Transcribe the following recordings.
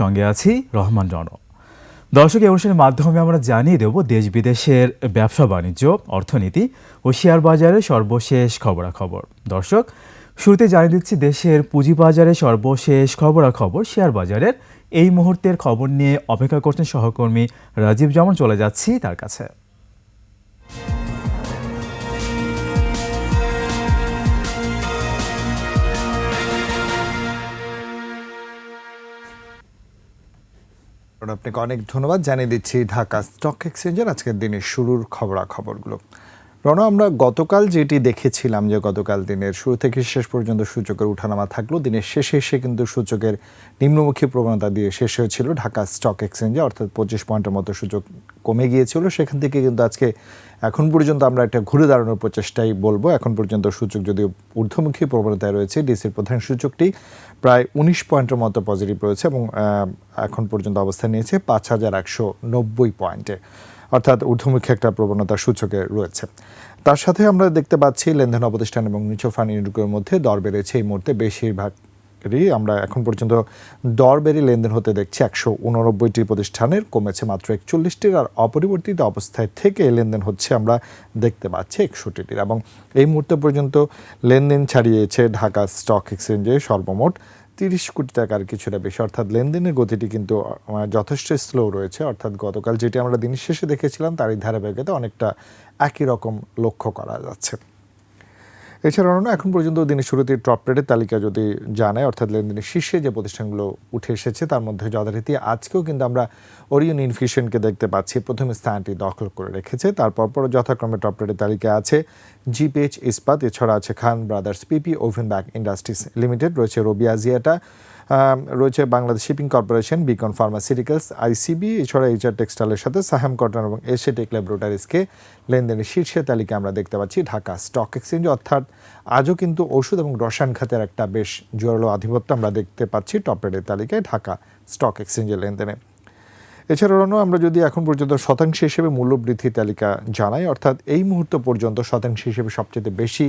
সঙ্গে আছি রহমান রণ। দর্শক এই অনুষ্ঠানের মাধ্যমে আমরা জানিয়ে দেব, দেশ বিদেশের ব্যবসা বাণিজ্য, অর্থনীতি ও শেয়ার বাজারের সর্বশেষ খবরাখবর। দর্শক, শুরুতে জানিয়ে দিচ্ছি, দেশের পুঁজিবাজারে সর্বশেষ খবরাখবর, শেয়ার বাজারের এই মুহূর্তের খবর নিয়ে অপেক্ষা করছেন সহকর্মী রাজীব যেমন, চলে যাচ্ছি তার কাছে। আপনাকে অনেক ধন্যবাদ। জানিয়ে দিচ্ছি ঢাকা স্টক এক্সচেঞ্জের আজকের দিনের শুরুর খবরাখবরগুলো। রণ আমরা গতকাল যেটি দেখেছিলাম যে গতকাল দিনের শুরু থেকে শেষ পর্যন্ত সূচকের উঠানামা থাকল, দিনের শেষে এসে কিন্তু সূচকের নিম্নমুখী প্রবণতা দিয়ে শেষ হয়েছিল ঢাকা স্টক এক্সচেঞ্জে অর্থাৎ পঁচিশ পয়েন্টের মতো সূচক কমে গিয়েছিল। সেখান থেকে কিন্তু আজকে এখন পর্যন্ত আমরা একটা ঘুরে দাঁড়ানোর প্রচেষ্টাই বলব। এখন পর্যন্ত সূচক যদিও ঊর্ধ্বমুখী প্রবণতায় রয়েছে, ডিসির প্রধান সূচকটি প্রায় উনিশ পয়েন্টের মতো পজিটিভ রয়েছে এবং এখন পর্যন্ত অবস্থান নিয়েছে পাঁচ হাজার একশো নব্বই পয়েন্টে। অর্থাৎ ঊর্ধ্বমুখী একটা প্রবণতা সূচকে রয়েছে। তার সাথে আমরা দেখতে পাচ্ছি লেনদেন অবতিষ্ঠান এবং মিউচুয়াল ফান্ড ইউনিটগুলোর মধ্যে দর বেড়েছে। এই মুহূর্তে বেশিরভাগেরই আমরা এখন পর্যন্ত দর বেড়ে লেনদেন হতে দেখছি একশো উননব্বইটি প্রতিষ্ঠানের, কমেছে মাত্র একচল্লিশটির আর অপরিবর্তিত অবস্থায় থেকে লেনদেন হচ্ছে আমরা দেখতে পাচ্ছি একষট্টিটির। এবং এই মুহূর্তে পর্যন্ত লেনদেন ছাড়িয়েছে ঢাকা স্টক এক্সচেঞ্জে সর্বমোট তিরিশ কোটি টাকার কিছুটা বেশি। অর্থাৎ লেনদেনের গতিটি কিন্তু যথেষ্ট স্লো রয়েছে। অর্থাৎ গতকাল যেটি আমরা দিনের শেষে দেখেছিলাম, তারই ধারাবাহিকতা অনেকটা একই রকম লক্ষ্য করা যাচ্ছে। এছাড়াও না, এখন পর্যন্ত দিনের শুরুতে টপ রেটের তালিকা যদি জানায়, অর্থাৎ লেনদেনের শীর্ষে যে প্রতিষ্ঠানগুলো উঠে এসেছে, তার মধ্যে যথারীতি আজকেও কিন্তু আমরা ওরিয়ন ইনফিউশনকে দেখতে পাচ্ছি। প্রথম স্থানটি দখল করে রেখেছে। তারপর পর যথাক্রমে টপ রেটের তালিকায় আছে জিপিএইচ ইস্পাত, এছাড়া আছে Khan Brothers PP Woven Bag Industries Limited, রয়েছে রবি আজিয়াটা রয়েছে Bangladesh Shipping Corporation, Beacon Pharmaceuticals, ICB, এছাড়া এইচআর টেক্সটাইলের সাথে সাহাম কটন এবং এশিয়াটেক ল্যাবরেটারিজকে লেনদেনের শীর্ষে তালিকা আমরা দেখতে পাচ্ছি ঢাকা স্টক এক্সচেঞ্জ, অর্থাৎ আজও কিন্তু ওষুধ এবং রসায়ন খাতের একটা বেশ জোরালো আধিপত্য আমরা দেখতে পাচ্ছি টপের তালিকায় ঢাকা স্টক এক্সচেঞ্জের লেনদেনে। এছাড়াও রনো আমরা যদি এখন পর্যন্ত শতাংশ হিসেবে মূল্যবৃদ্ধি তালিকা জানাই অর্থাৎ এই মুহূর্ত পর্যন্ত শতাংশ হিসেবে সবচেয়ে বেশি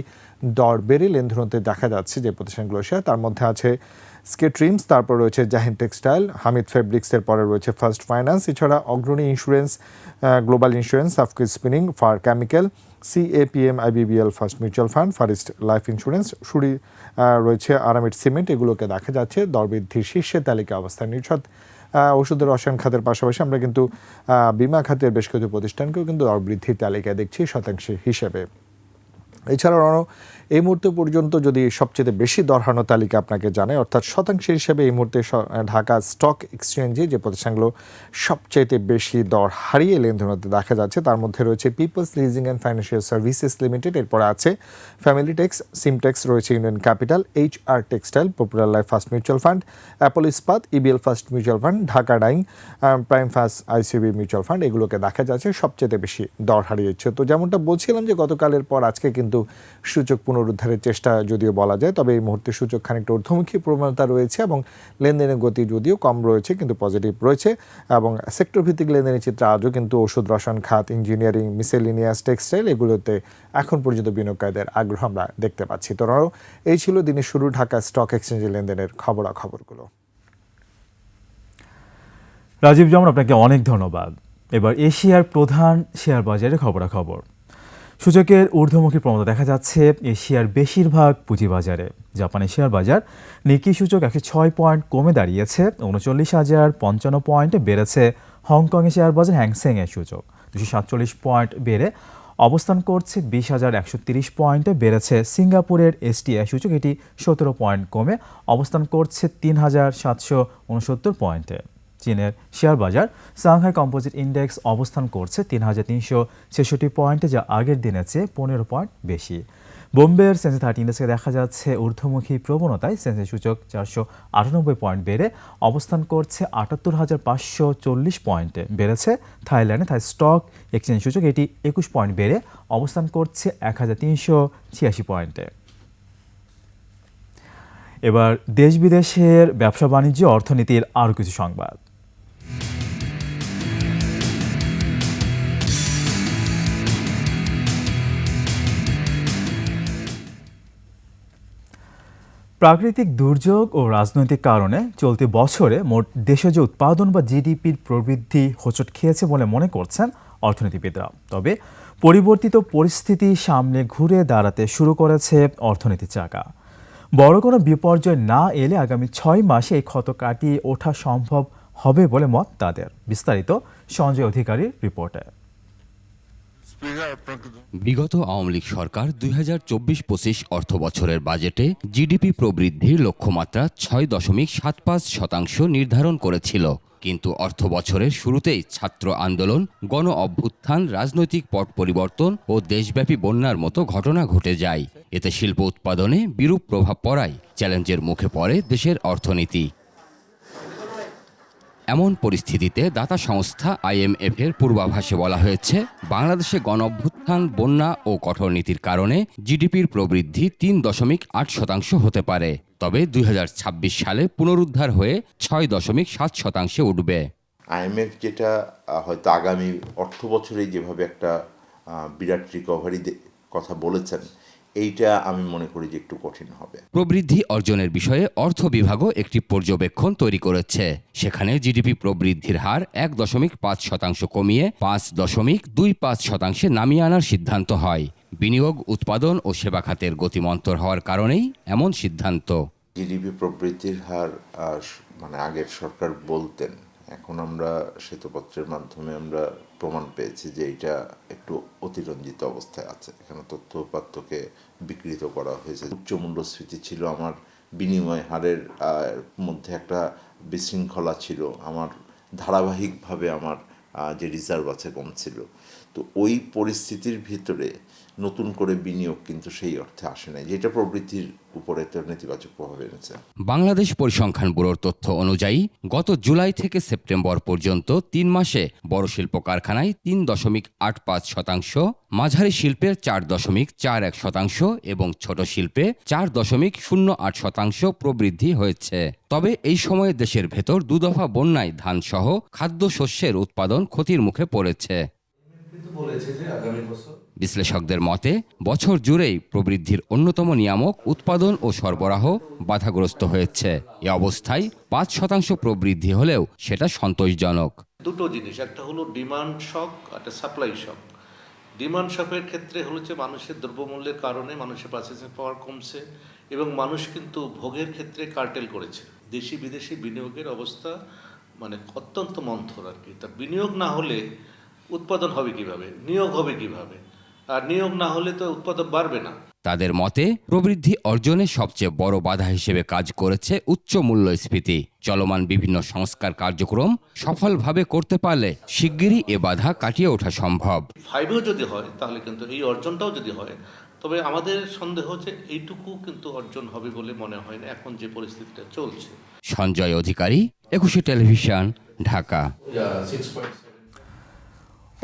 দর বেড়ে লেনদেন দেখা যাচ্ছে যে প্রতিষ্ঠানগুলো শেয়ার তার মধ্যে আছে স্কেট্রিমস তারপর রয়েছে জাহিন টেক্সটাইল হামিদ ফেব্রিক্সের পরে রয়েছে ফার্স্ট ফাইন্যান্স এছাড়া Agrani insurance global Insurance আফকুই Spinning Far Chemical CAPM IBBL First Mutual Fund First Life Insurance সুরি রয়েছে আরামিড সিমেন্ট এগুলোকে দেখা যাচ্ছে দরবৃদ্ধির শীর্ষে তালিকা অবস্থান আহ, ওষুধের রসায়ন খাতের পাশাপাশি আমরা কিন্তু বিমা খাতের বেশ কিছু প্রতিষ্ঠানকেও কিন্তু বৃদ্ধির তালিকায় দেখছি শতাংশ হিসেবে। এছাড়াও এই মুহূর্তে পর্যন্ত যদি সবচেয়ে বেশি দরহানো তালিকা আপনাকে জানায়, অর্থাৎ শতাংশ হিসেবে এই মুহূর্তে ঢাকা স্টক এক্সচেঞ্জে যে প্রতিষ্ঠানগুলো সবচেয়ে বেশি দর হারিয়ে লেনদেন হতে দেখা যাচ্ছে, তার মধ্যে রয়েছে People's Leasing and Financial Services Limited এরপরে আছে ফ্যামিলি টেক্স সিমটেক্স রয়েছে Union Capital H R Textile Popular Life First Mutual Fund Apollo Ispat EBL First Mutual Fund Dhaka Dyeing Prime First ICB Mutual Fund এগুলোকে দেখা যাচ্ছে সবচেয়ে বেশি দর হারিয়েছে। তো যেমনটা বলছিলাম যে গতকালের পর আজকে কিন্তু সূচক পুনরুদ্ধারের চেষ্টা যদিও বলা যায়, তবে এই মুহূর্তে সূচক খানিকটা ঊর্ধ্বমুখী প্রবণতা রয়েছে এবং লেনদেনের গতি যদিও কম রয়েছে কিন্তু পজিটিভ রয়েছে এবং সেক্টর ভিত্তিক লেনদেনের চিত্র আজও কিন্তু ওষুধ, রসায়ন, খাত ইঞ্জিনিয়ারিং মিসেলিনিয়াস টেক্সটাইল এগুলোতে এখন পর্যন্ত বিনিয়োগকারীদের আগ্রহ আমরা দেখতে পাচ্ছি। তো এই ছিল দিনের শুরু ঢাকা স্টক এক্সচেঞ্জের লেনদেনের খবরাখবরগুলো। রাজীব যেমন আপনাকে অনেক ধন্যবাদ। এবার এশিয়ার প্রধান শেয়ার বাজারে খবরাখবর। সূচকের ঊর্ধ্বমুখী প্রবণতা দেখা যাচ্ছে এশিয়ার বেশিরভাগ পুঁজিবাজারে। জাপানের শেয়ার বাজার নিকি সূচক একশো ছয় পয়েন্ট কমে দাঁড়িয়েছে উনচল্লিশ হাজার পঞ্চান্ন পয়েন্টে বেড়েছে হংকংয়ের শেয়ার বাজার হ্যাংসেংয়ের সূচক। দুশো সাতচল্লিশ পয়েন্ট বেড়ে অবস্থান করছে, বিশ হাজার একশো তিরিশ পয়েন্টে বেড়েছে সিঙ্গাপুরের এসটিআই সূচক, এটি সতেরো পয়েন্ট কমে অবস্থান করছে তিন হাজার সাতশো উনসত্তর পয়েন্টে। চীনের শেয়ার বাজার সাংহাই কম্পোজিট ইন্ডেক্স অবস্থান করছে তিন হাজার তিনশো ছেষট্টি পয়েন্টে, যা আগের দিনের চেয়ে পনেরো পয়েন্ট বেশি। বোম্বের সেন্সে থার্টি ইন্ডেক্সে দেখা যাচ্ছে ঊর্ধ্বমুখী প্রবণতায়। সেন্সের সূচক চারশো আটানব্বই পয়েন্ট বেড়ে অবস্থান করছে আটাত্তর হাজার পাঁচশো চল্লিশ পয়েন্টে। বেড়েছে থাইল্যান্ডে। থাই স্টক এক্সচেঞ্জ সূচক এটি একুশ পয়েন্ট বেড়ে অবস্থান করছে এক হাজার তিনশো ছিয়াশি পয়েন্টে। এবার দেশ বিদেশের ব্যবসা বাণিজ্য অর্থনীতির আরও কিছু সংবাদ। প্রাকৃতিক দুর্যোগ ও রাজনৈতিক কারণে চলতি বছরে মোট দেশজ উৎপাদন বা জিডিপির প্রবৃদ্ধি হোঁচট খেয়েছে বলে মনে করছেন অর্থনীতিবিদরা। তবে পরিবর্তিত পরিস্থিতি সামনে ঘুরে দাঁড়াতে শুরু করেছে অর্থনীতির চাকা। বড় কোনো বিপর্যয় না এলে আগামী ছয় মাসে এই ক্ষত কাটিয়ে ওঠা সম্ভব হবে বলে মত তাদের। বিস্তারিত সঞ্জয় অধিকারীর রিপোর্টে। বিগত আওয়ামী লীগ সরকার দুই হাজার চব্বিশ পঁচিশ অর্থ বছরের বাজেটে জিডিপি প্রবৃদ্ধির লক্ষ্যমাত্রা ছয় দশমিক সাত পাঁচ শতাংশ নির্ধারণ করেছিল। কিন্তু অর্থ বছরের শুরুতেই ছাত্র আন্দোলন, গণ অভ্যুত্থান, রাজনৈতিক পট পরিবর্তন ও দেশব্যাপী বন্যার মতো ঘটনা ঘটে যায়। এতে শিল্প উৎপাদনে বিরূপ প্রভাব পড়ায়, চ্যালেঞ্জের মুখে পড়ে দেশের অর্থনীতি। এমন পরিস্থিতিতে দাতা সংস্থা আইএমএফ এর পূর্বাভাসে বলা হয়েছে, বাংলাদেশে গণঅভ্যুত্থান, বন্যা ও কঠোর নীতির কারণে জিডিপির প্রবৃদ্ধি তিন দশমিক আট শতাংশ হতে পারে। তবে দুই হাজার ছাব্বিশ সালে পুনরুদ্ধার হয়ে ছয় দশমিক সাত শতাংশে উঠবে। আইএমএফ যেটা হয়তো আগামী অর্থ বছরে যেভাবে একটা বিরাট রিকভারি কথা বলেছেন এইটা আমি মনে করি যে একটু কঠিন হবে। প্রবৃদ্ধি অর্জনের বিষয়ে অর্থ বিভাগও একটি পর্যবেক্ষণ তৈরি করেছে। সেখানে জিডিপি প্রবৃদ্ধির হার এক দশমিক পাঁচ শতাংশ কমিয়ে পাঁচ দশমিক দুই পাঁচ শতাংশে নামিয়ে আনার সিদ্ধান্ত হয়। বিনিয়োগ উৎপাদন ও সেবা খাতের গতিমন্তর হওয়ার কারণেই এমন সিদ্ধান্ত। জিডিপি প্রবৃদ্ধির হার মানে আগের সরকার বলতেন এখন আমরা শ্বেতপত্রের মাধ্যমে আমরা প্রমাণ পেয়েছি যে এটা একটু অতিরঞ্জিত অবস্থায় আছে। এখানে তথ্য উপাত্যকে বিকৃত করা হয়েছে। উচ্চ মূল্যস্ফীতি ছিল আমার বিনিময় হারের মধ্যে একটা বিশৃঙ্খলা ছিল। আমার ধারাবাহিকভাবে আমার যে রিজার্ভ আছে কম ছিল। তো ওই পরিস্থিতির ভিতরে নতুন করে বিনিয়োগ কিন্তু সেই অর্থে আসে নাই, যেটা প্রবৃদ্ধির উপরে তো নেতিবাচক প্রভাব এনেছে। বাংলাদেশ পরিসংখ্যান ব্যুরোর তথ্য অনুযায়ী, গত জুলাই থেকে সেপ্টেম্বর পর্যন্ত তিন মাসে বড় শিল্প কারখানায় তিন দশমিক আট পাঁচ শতাংশ, মাঝারি শিল্পের চার দশমিক চার এক শতাংশ এবং ছোট শিল্পে চার দশমিক শূন্য আট শতাংশ প্রবৃদ্ধি হয়েছে। তবে এই সময়ে দেশের ভেতর দুদফা বন্যায় ধানসহ খাদ্যশস্যের উৎপাদন ক্ষতির মুখে পড়েছে। বিশ্লেষকদের মতে বছর জুড়েই প্রবৃদ্ধির অন্যতম নিয়ামক উৎপাদন ও সরবরাহ বাধাগ্রস্ত হয়েছে। এ অবস্থায় পাঁচ শতাংশ প্রবৃদ্ধি হলেও সেটা সন্তোষজনক। দুটো জিনিস একটা হলো ডিমান্ড শক একটা সাপ্লাই শক। ডিমান্ড শকের ক্ষেত্রে হলো যে মানুষের দ্রব্যমূল্যের কারণে মানুষের পারচেসিং পাওয়ার কমছে এবং মানুষ কিন্তু ভোগের ক্ষেত্রে কার্টেল করেছে। দেশি বিদেশি বিনিয়োগের অবস্থা মানে অত্যন্ত মন্থর আর কি। তা বিনিয়োগ না হলে উৎপাদন হবে কীভাবে? নিয়োগ হবে কীভাবে? আর নিয়োগ না হলে তো উৎপাদন বাড়বে না। তাদের মতে প্রবৃদ্ধি অর্জনে সবচেয়ে বড় বাধা হিসেবে কাজ করেছে উচ্চ মূল্যস্ফীতি। চলমান বিভিন্ন সংস্কার কার্যক্রম সফলভাবে করতে পারলে শিগগিরই এ বাধা কাটিয়ে ওঠা সম্ভব। ফাইভেও যদি হয় তাহলে কিন্তু এই অর্জনটাও যদি হয় তবে আমাদের সন্দেহ যে এইটুকু কিন্তু অর্জন হবে বলে মনে হয় না এখন যে পরিস্থিতিটা চলছে। সঞ্জয় অধিকারী একুশে টেলিভিশন ঢাকা।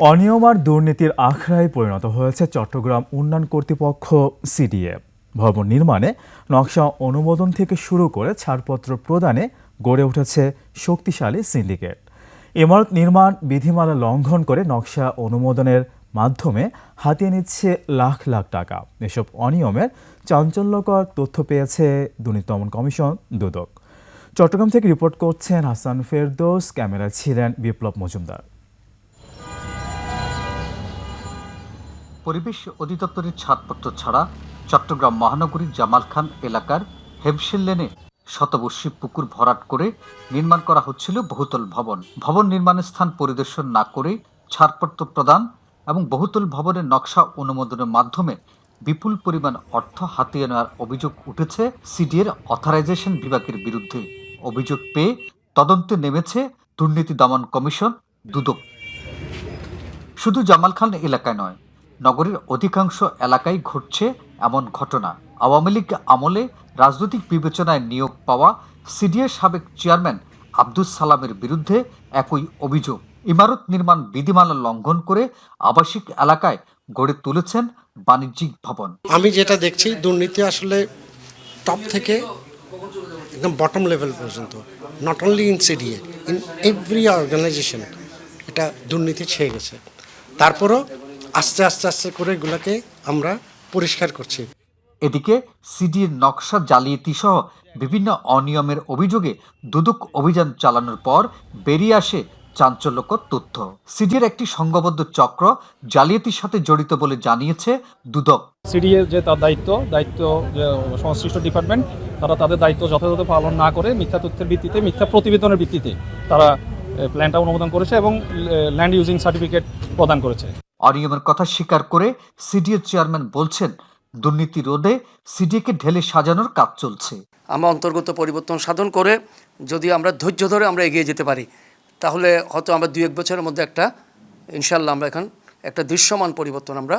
অনিয়ম আর দুর্নীতির আখড়ায় পরিণত হয়েছে চট্টগ্রাম উন্নয়ন কর্তৃপক্ষ সিডিএ। ভবন নির্মাণে নকশা অনুমোদন থেকে শুরু করে ছাড়পত্র প্রদানে গড়ে উঠেছে শক্তিশালী সিন্ডিকেট। ইমারত নির্মাণ বিধিমালা লঙ্ঘন করে নকশা অনুমোদনের মাধ্যমে হাতিয়ে নিচ্ছে লাখ লাখ টাকা। এসব অনিয়মের চাঞ্চল্যকর তথ্য পেয়েছে দুর্নীতি দমন কমিশন দুদক। চট্টগ্রাম থেকে রিপোর্ট করছেন হাসান ফেরদৌস, ক্যামেরায় ছিলেন বিপ্লব মজুমদার। পরিবেশ অধিদপ্তরের ছাড়পত্র ছাড়া চট্টগ্রাম মহানগরীর জামাল খান এলাকার হেমশিল লেনে শতবর্ষী পুকুর ভরাট করে নির্মাণ করা হচ্ছিল বহুতল ভবন। ভবন নির্মাণের স্থান পরিদর্শন না করে ছাড়পত্র প্রদান এবং বহুতল ভবনের নকশা অনুমোদনের মাধ্যমে বিপুল পরিমাণ অর্থ হাতিয়ে নেওয়ার অভিযোগ উঠেছে সিডিএর অথরাইজেশন বিভাগের বিরুদ্ধে। অভিযোগ পেয়ে তদন্তে নেমেছে দুর্নীতি দমন কমিশন দুদক। শুধু জামাল খান এলাকায় নয় নগরীর অধিকাংশ এলাকায় ঘটছে এমন ঘটনা। আওয়ামী লীগ আমলে রাজনৈতিক বিবেচনায় নিয়োগ পাওয়া সিডিএর সাবেক চেয়ারম্যান আব্দুস সালামের বিরুদ্ধে একই অভিযোগ। ইমারত নির্মাণ বিধিমালা লঙ্ঘন করে আবাসিক এলাকায় গড়ে তুলেছেন বাণিজ্যিক ভবন। আমি যেটা দেখছি, দুর্নীতি আসলে টপ থেকে একদম বটম লেভেল পর্যন্ত not only in CDA in every organization এটা দুর্নীতি ছেয়ে গেছে। তারপরও আস্তে আস্তে আস্তে করে এগুলোকে আমরা পরিষ্কার করছি। এদিকে সিডির নকশা জালিয়াতি সহ বিভিন্ন অনিয়মের অভিযোগে দুদক অভিযান চালানোর পর বেরিয়ে আসে চাঞ্চল্যকর তথ্য। সিডির একটি সংঘবদ্ধ চক্র জালিয়াতির সাথে জড়িত বলে জানিয়েছে দুদক। সিডিএর যে তার দায়িত্ব দায়িত্ব যে সংশ্লিষ্ট ডিপার্টমেন্ট তারা তাদের দায়িত্ব যথাযথ পালন না করে মিথ্যা তথ্যের ভিত্তিতে মিথ্যা প্রতিবেদনের ভিত্তিতে তারা প্ল্যানটা অনুমোদন করেছে এবং ল্যান্ড ইউজিং সার্টিফিকেট প্রদান করেছে। অনিয়মের কথা স্বীকার করে সিডিএর চেয়ারম্যান বলছেন দুর্নীতি রোধে সিডিএকে ঢেলে সাজানোর কাজ চলছে। আমরা অন্তর্গত পরিবর্তন সাধন করে যদি আমরা ধৈর্য ধরে আমরা এগিয়ে যেতে পারি তাহলে হয়তো আমরা দুই এক বছরের মধ্যে একটা ইনশাল্লাহ আমরা এখন একটা দৃশ্যমান পরিবর্তন আমরা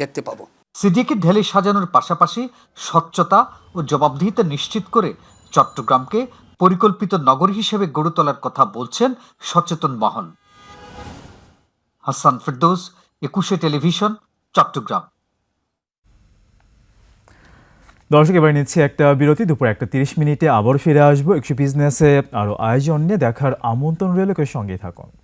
দেখতে পাবো। সিডিকে ঢেলে সাজানোর পাশাপাশি স্বচ্ছতা ও জবাবদিহিতা নিশ্চিত করে চট্টগ্রামকে পরিকল্পিত নগরী হিসেবে গড়ে তোলার কথা বলছেন সচেতন মহল। হাসান ফিরদৌস একুশে টেলিভিশন, চট্টগ্রাম। দর্শক, এবার নিচ্ছি একটা বিরতি। দুপুর একটা তিরিশ মিনিটে আবার ফিরে আসব। একশো বিজনেসে আরও আয়োজন নিয়ে দেখার আমন্ত্রণ রইল। সঙ্গেই থাকুন।